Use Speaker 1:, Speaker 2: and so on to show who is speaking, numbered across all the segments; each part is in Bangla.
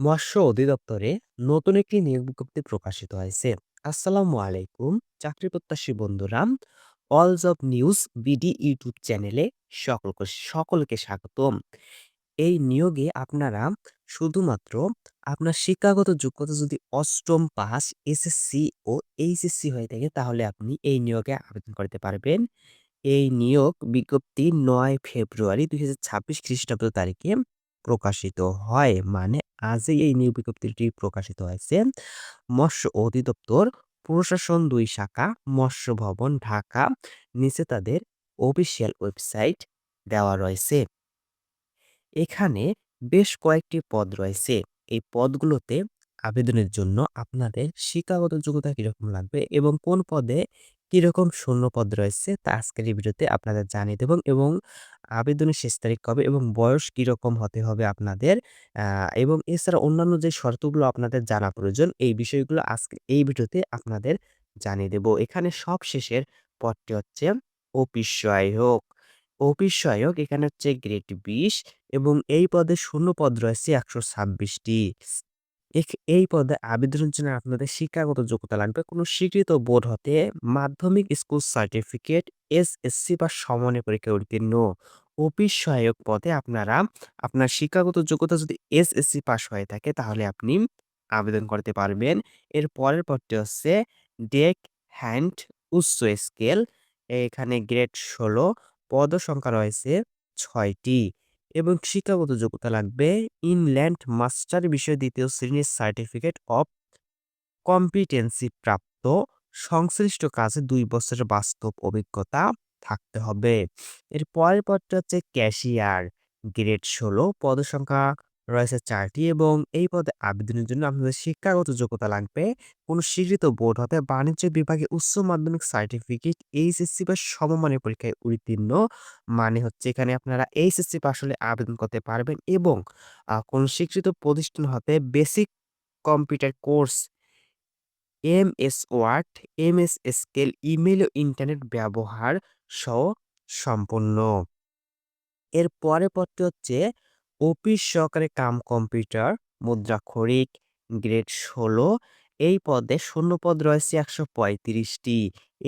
Speaker 1: মৎস্য অধিদপ্তরে নতুন একটি নিয়োগ বিজ্ঞপ্তি প্রকাশিত হয়েছে। আসসালামু আলাইকুম, চাকরি প্রত্যাশী বন্ধুরা। All job news BD YouTube চ্যানেলে সকলকে সকলকে স্বাগতম। এই নিয়োগে আপনারা শুধুমাত্র আপনার শিক্ষাগত যোগ্যতা যদি অষ্টম পাস এসএসসি ও এইচএসসি হয়ে থাকে, তাহলে আপনি এই নিয়োগে আবেদন করতে পারবেন। এই নিয়োগ বিজ্ঞপ্তি নয় ফেব্রুয়ারি দুই হাজার ছাব্বিশ খ্রিস্টাব্দ তারিখে প্রকাশিত হয়। মানে আজই এই নিয়োগ বিজ্ঞপ্তিটি প্রকাশিত হয়েছে। মৎস্য অধিদপ্তর, প্রশাসন দুই শাখা, মৎস্য ভবন ঢাকা, নিচে তাদের অফিসিয়াল ওয়েবসাইট দেওয়া রয়েছে। এখানে বেশ কয়েকটি পদ রয়েছে। এই পদগুলোতে আবেদনের জন্য আপনাদের শিক্ষাগত যোগ্যতা কীরকম লাগবে এবং কোন পদে কীরকম শূন্য পদ রয়েছে তা আজকের এই ভিডিওতে আপনাদের জানিয়ে দেব এবং আবেদনের শেষ তারিখ কবে এবং বয়স কীরকম হতে হবে আপনাদের? এবং এছাড়া অন্যান্য যে শর্তগুলো আপনাদের জানা প্রয়োজন, এই বিষয়গুলো আজকে এই ভিডিওতে আপনাদের জানিয়ে দেব। এখানে সব শেষের পদটি হচ্ছে অফিস সহায়ক। অফিস সহায়ক এখানে হচ্ছে গ্রেড বিশ এবং এই পদে শূন্য পদ রয়েছে একশো ছাব্বিশটি। এই পদে আবেদনের জন্য আপনাদের শিক্ষাগত যোগ্যতা লাগবে। কোনো স্বীকৃত বোর্ড হতে মাধ্যমিক স্কুল সার্টিফিকেট, এস এসএসসি বা সমানের পরীক্ষা উত্তীর্ণ অফিস সহায়ক পদে আপনারা, আপনার শিক্ষাগত যোগ্যতা যদি এস এসএসসি পাস হয়ে থাকে তাহলে আপনি আবেদন করতে পারবেন। এর পরের পদটি হচ্ছে ডেক হ্যান্ড উচ্চ স্কেল। এখানে গ্রেড ষোলো, পদ সংখ্যা রয়েছে ছয়টি। এবং শিক্ষাগত যোগ্যতা লাগবে ইনল্যান্ড মাস্টার বিষয় দ্বিতীয় শ্রেণির সার্টিফিকেট অফ কম্পিটেন্সি প্রাপ্ত সংশ্লিষ্ট কাজে দুই বছরের বাস্তব অভিজ্ঞতা থাকতে হবে। এর পরের পদটা হচ্ছে ক্যাশিয়ার, গ্রেড ষোলো পদসংখ্যা রয়েছে চারটি এবং এই পদে আবেদনের জন্য আপনাদের শিক্ষাগত যোগ্যতা লাগবে কোনো স্বীকৃত বোর্ড হতে বাণিজ্য বিভাগে উচ্চ মাধ্যমিক সার্টিফিকেট এইচএসসি বা সমমানের পরীক্ষায় উত্তীর্ণ মানে হচ্ছে এখানে আপনারা এইচএসসি পাস হলে আবেদন করতে পারবেন এবং কোনো স্বীকৃত প্রতিষ্ঠান হতে basic computer course M S word, MS scale email ও ইন্টারনেট ব্যবহার সহ সম্পন্ন। এর পরের পদটি হচ্ছে অফিস সহকারী কাম কম্পিউটার মুদ্রাক্ষরিক গ্রেড ষোলো, এই পদে শূন্য পদ রয়েছে একশো পঁয়ত্রিশটি।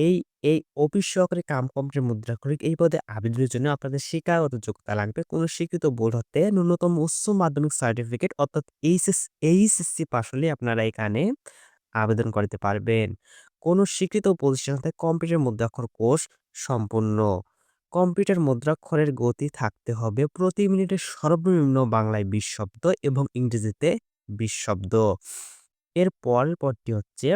Speaker 1: এই এই অফিস সহকারী কাম কম্পিউটার মুদ্রাক্ষরিক এই পদে আবেদনের জন্য আপনাদের শিক্ষাগত যোগ্যতা লাগবে। কোনো স্বীকৃত বোর্ড হতে ন্যূনতম উচ্চ মাধ্যমিক সার্টিফিকেট অর্থাৎ এইচএস, এইচএসসি পাস হলে আপনারা এখানে আবেদন করতে পারবেন। কোনো স্বীকৃত প্রতিষ্ঠান হতে কম্পিউটার মুদ্রাক্ষর কোর্স সম্পূর্ণ। কম্পিউটার মুদ্রাক্ষরের গতি থাকতে হবে প্রতি মিনিটে সর্বনিম্ন বাংলায় বিশ শব্দ এবং ইংরেজিতে বিশ শব্দ। এর পরের পদটি হচ্ছে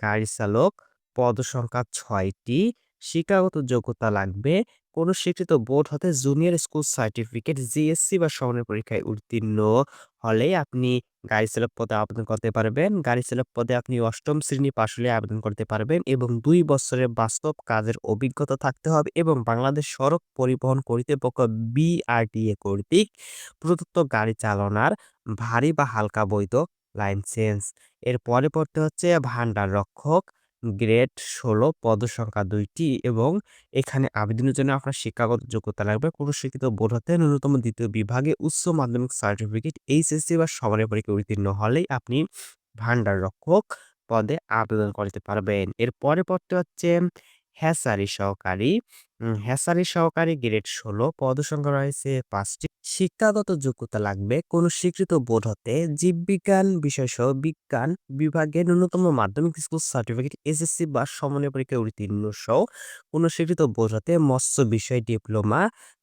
Speaker 1: গাড়ি চালক পদ সংখ্যা ছয়টি, শিক্ষাগত যোগ্যতা লাগবে কোনো স্বীকৃত বোর্ড হতে জুনিয়র স্কুল সার্টিফিকেট, জিএসসি বা সমানের পরীক্ষায় উত্তীর্ণ হলে আপনি গাড়ি চালক পদে আবেদন করতে পারবেন। গাড়ি চালক পদে আপনি অষ্টম শ্রেণি পাশ হলে আবেদন করতে পারবেন এবং দুই বছরের বাস্তব কাজের অভিজ্ঞতা থাকতে হবে এবং বাংলাদেশ সড়ক পরিবহন কর্তৃপক্ষ বিআরটিএ কর্তৃক প্রদত্ত গাড়ি চালনার ভারী বা হালকা বৈধ লাইসেন্স। এর পরে পড়তে হচ্ছে ভান্ডার রক্ষক। গ্রেড ষোলো পদসংখ্যা দুইটি এবং এখানে আবেদনের জন্য আপনার শিক্ষাগত যোগ্যতা লাগবে। কোনো শিক্ষিত বোর্ড হতে ন্যূনতম দ্বিতীয় বিভাগে উচ্চ মাধ্যমিক সার্টিফিকেট এইচএসসি বা সমানের পরীক্ষায় উত্তীর্ণ হলেই আপনি ভান্ডার রক্ষক পদে আবেদন করতে পারবেন। এর পরে পদটি হচ্ছে হ্যাচারি সহকারী। উম, হ্যাচারি সহকারী গ্রেড ষোলো পদসংখ্যা রয়েছে পাঁচটি। শিক্ষাগত যোগ্যতা লাগবে কোনো স্বীকৃত বোর্ড হতে। জীববিজ্ঞান বিষয়সহ বিজ্ঞান বিভাগে ন্যূনতম মাধ্যমিক স্কুল সার্টিফিকেট, এসএসসি বা সমন্বয় পরীক্ষায় উত্তীর্ণ সহ কোনো স্বীকৃত বোর্ড হতে মৎস্য বিষয় ডিপ্লোমা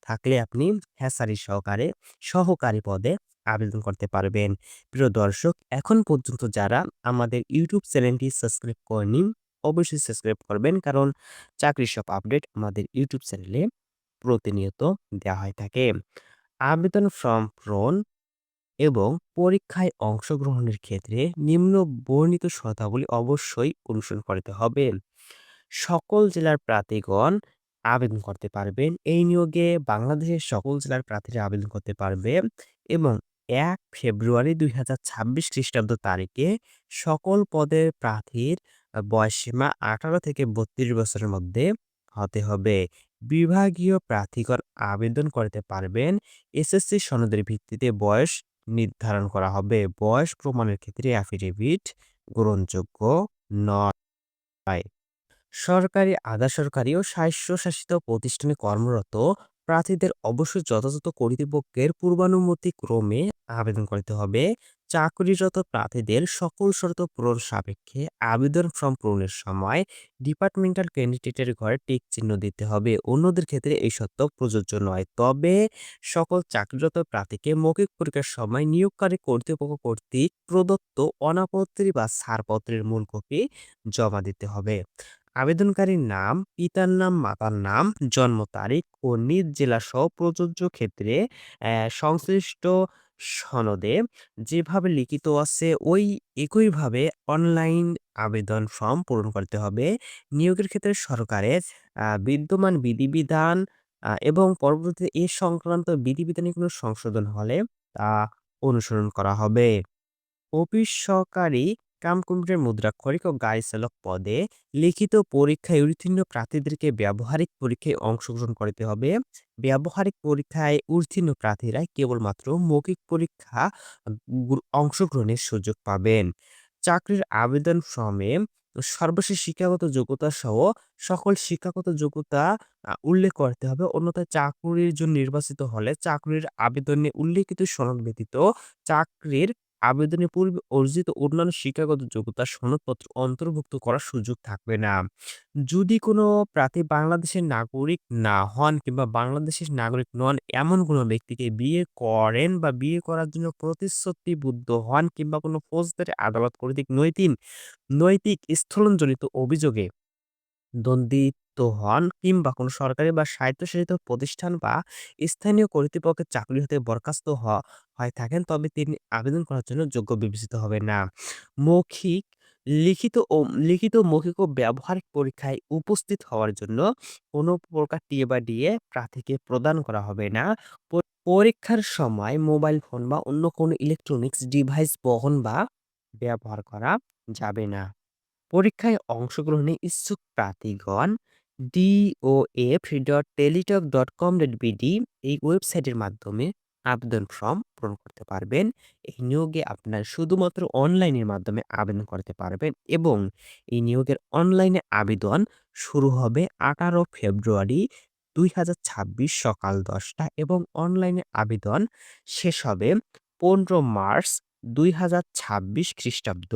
Speaker 1: থাকলে আপনি হ্যাসারি সহকারে সহকারী পদে আবেদন করতে পারবেন। প্রিয় দর্শক, এখন পর্যন্ত যারা আমাদের ইউটিউব চ্যানেলটি সাবস্ক্রাইব করেনি অবশ্যই সাবস্ক্রাইব করবেন কারণ চাকরির সব আপডেট আমাদের ইউটিউব চ্যানেলে প্রতিনিয়ত দেওয়া হয়ে থাকে। আবেদন ফর্ম পূরণ এবং পরীক্ষায় অংশগ্রহণের ক্ষেত্রে নিম্ন বর্ণিত শর্তাবলী অবশ্যই অনুসরণ করতে হবে। সকল জেলার প্রার্থীগণ আবেদন করতে পারবেন। এই নিয়োগে বাংলাদেশের সকল জেলার প্রার্থীরা আবেদন করতে পারবে এবং এক ফেব্রুয়ারি দুই হাজার ছাব্বিশ খ্রিস্টাব্দ তারিখে সকল পদের প্রার্থীর বয়সসীমা আঠারো থেকে বত্রিশ বছরের মধ্যে হতে হবে। বিভাগীয় প্রার্থীগণ আবেদন করতে পারবেন। এসএসসি সনদের ভিত্তিতে বয়স নির্ধারণ করা হবে। বয়স প্রমাণের ক্ষেত্রে অ্যাফিডেভিট গ্রহণযোগ্য নয়। সরকারি আধা সরকারি ও স্বায়ত্তশাসিত প্রতিষ্ঠানে কর্মরত প্রার্থীদের অবশ্যই যথাযথ কর্তৃপক্ষের পূর্বানুমতি ক্রমে আবেদন করতে হবে। চাকরিরত প্রার্থীদের সকল শর্ত পূরণ সাপেক্ষে আবেদন ফর্ম পূরণের সময় ডিপার্টমেন্টাল ক্যান্ডিডেটের ঘরে টিক চিহ্ন দিতে হবে। অন্যদের ক্ষেত্রে এই শর্ত প্রযোজ্য নয়। তবে সকল চাকরিরত প্রার্থীকে মৌখিক পরীক্ষার সময় নিয়োগকারী কর্তৃপক্ষ কর্তৃক প্রদত্ত অনাপত্তি বা ছাড়পত্রের মূল কপি জমা দিতে হবে। আবেদনকারীর নাম, পিতার নাম, মাতার নাম, জন্ম তারিখ ও নিজ জেলাসহ প্রযোজ্য ক্ষেত্রে সংশ্লিষ্ট সনদে যেভাবে লিখিত আছে, ওই একইভাবে অনলাইন আবেদন ফর্ম পূরণ করতে হবে। নিয়োগের ক্ষেত্রে সরকারের বিদ্যমান বিধিবিধান এবং পরবর্তীতে এ সংক্রান্ত বিধিবিধানে কোনো সংশোধন হলে তা অনুসরণ করা হবে। অফিস সহকারী কাম কম্পিউটার মুদ্রাক্ষরিক ও গাড়ি চালক পদে লিখিত পরীক্ষায় উত্তীর্ণ প্রার্থীদেরকে ব্যবহারিক পরীক্ষায় অংশগ্রহণ করতে হবে। ব্যবহারিক পরীক্ষায় উত্তীর্ণ প্রার্থীরা কেবলমাত্র মৌখিক পরীক্ষা অংশগ্রহণের সুযোগ পাবেন। চাকরির আবেদন ফর্মে সর্বশেষ শিক্ষাগত যোগ্যতা সহ সকল শিক্ষাগত যোগ্যতা উল্লেখ করতে হবে। অন্যথায় চাকরির জন্য নির্বাচিত হলে চাকরির আবেদনে উল্লেখিত সনদ ব্যতীত চাকরির আবেদনের পূর্বে, অর্জিত অন্যান্য শিক্ষাগত যোগ্যতার সনদপত্র অন্তর্ভুক্ত করার সুযোগ থাকবে না। যদি কোনো প্রার্থী বাংলাদেশের নাগরিক না হন কিংবা বাংলাদেশের নাগরিক নন, এমন কোনো ব্যক্তিকে বিয়ে করেন বা বিয়ে করার জন্য প্রতিশ্রুতিবদ্ধ হন কিংবা কোনো ফৌজদারি আদালত কর্তৃক নৈতিক নৈতিক স্থলনজনিত অভিযোগে দণ্ডিত হন কিংবা কোনো সরকারি বা স্বায়ত্তশাসিত প্রতিষ্ঠান বা স্থানীয় কর্তৃপক্ষের চাকরি হতে বরখাস্ত হ- হয়ে থাকেন, তবে তিনি আবেদন করার জন্য যোগ্য বিবেচিত হবে না। মৌখিক, লিখিত ও লিখিত মৌখিক ও ব্যবহারিক পরীক্ষায় উপস্থিত হওয়ার জন্য কোনো প্রকার টিএ বা ডিএ প্রার্থীকে প্রদান করা হবে না। পরীক্ষার সময় মোবাইল ফোন বা অন্য কোনো ইলেকট্রনিক্স ডিভাইস বহন বা ব্যবহার করা যাবে না। পরীক্ষায় অংশগ্রহণে ইচ্ছুক প্রার্থীগণ DOF dot Teletalk dot com dot BD এই ওয়েবসাইটের মাধ্যমে আবেদন ফর্ম পূরণ করতে পারবেন। এই নিয়োগে আপনার শুধুমাত্র অনলাইনের মাধ্যমে আবেদন করতে পারবেন এবং এই নিয়োগের অনলাইনে আবেদন শুরু হবে আঠারো ফেব্রুয়ারি দুই হাজার ছাব্বিশ সকাল দশটা এবং অনলাইনে আবেদন শেষ হবে পনেরো মার্চ দুই হাজার ছাব্বিশ খ্রিস্টাব্দ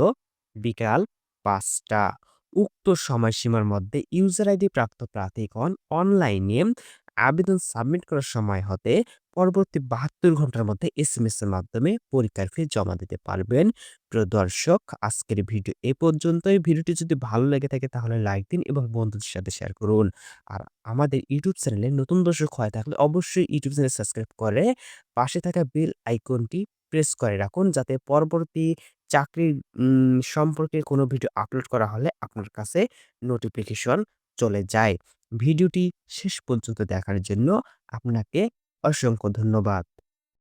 Speaker 1: বিকাল পাঁচটা। উক্ত সময়সীমার মধ্যে ইউজার আইডি প্রাপ্ত প্রার্থীগণ অনলাইনে আবেদন সাবমিট করার সময় হতে পরবর্তী বাহাত্তর ঘণ্টার মধ্যে এসএমএস এর মাধ্যমে পরীক্ষার ফি জমা দিতে পারবেন। প্রিয় দর্শক, আজকের ভিডিও এ পর্যন্তই। ভিডিওটি যদি ভালো লেগে থাকে তাহলে লাইক দিন এবং বন্ধুদের সাথে শেয়ার করুন। আর আমাদের ইউটিউব চ্যানেলে নতুন দর্শক হয়ে থাকলে অবশ্যই ইউটিউব চ্যানেল সাবস্ক্রাইব করে পাশে থাকা বেল আইকনটি প্রেস করে রাখুন যাতে পরবর্তী চাকরির সম্পর্কে কোনো ভিডিও আপলোড করা হলে আপনার কাছে নোটিফিকেশন চলে যায়। ভিডিওটি শেষ পর্যন্ত দেখার জন্য আপনাকে অসংখ্য ধন্যবাদ।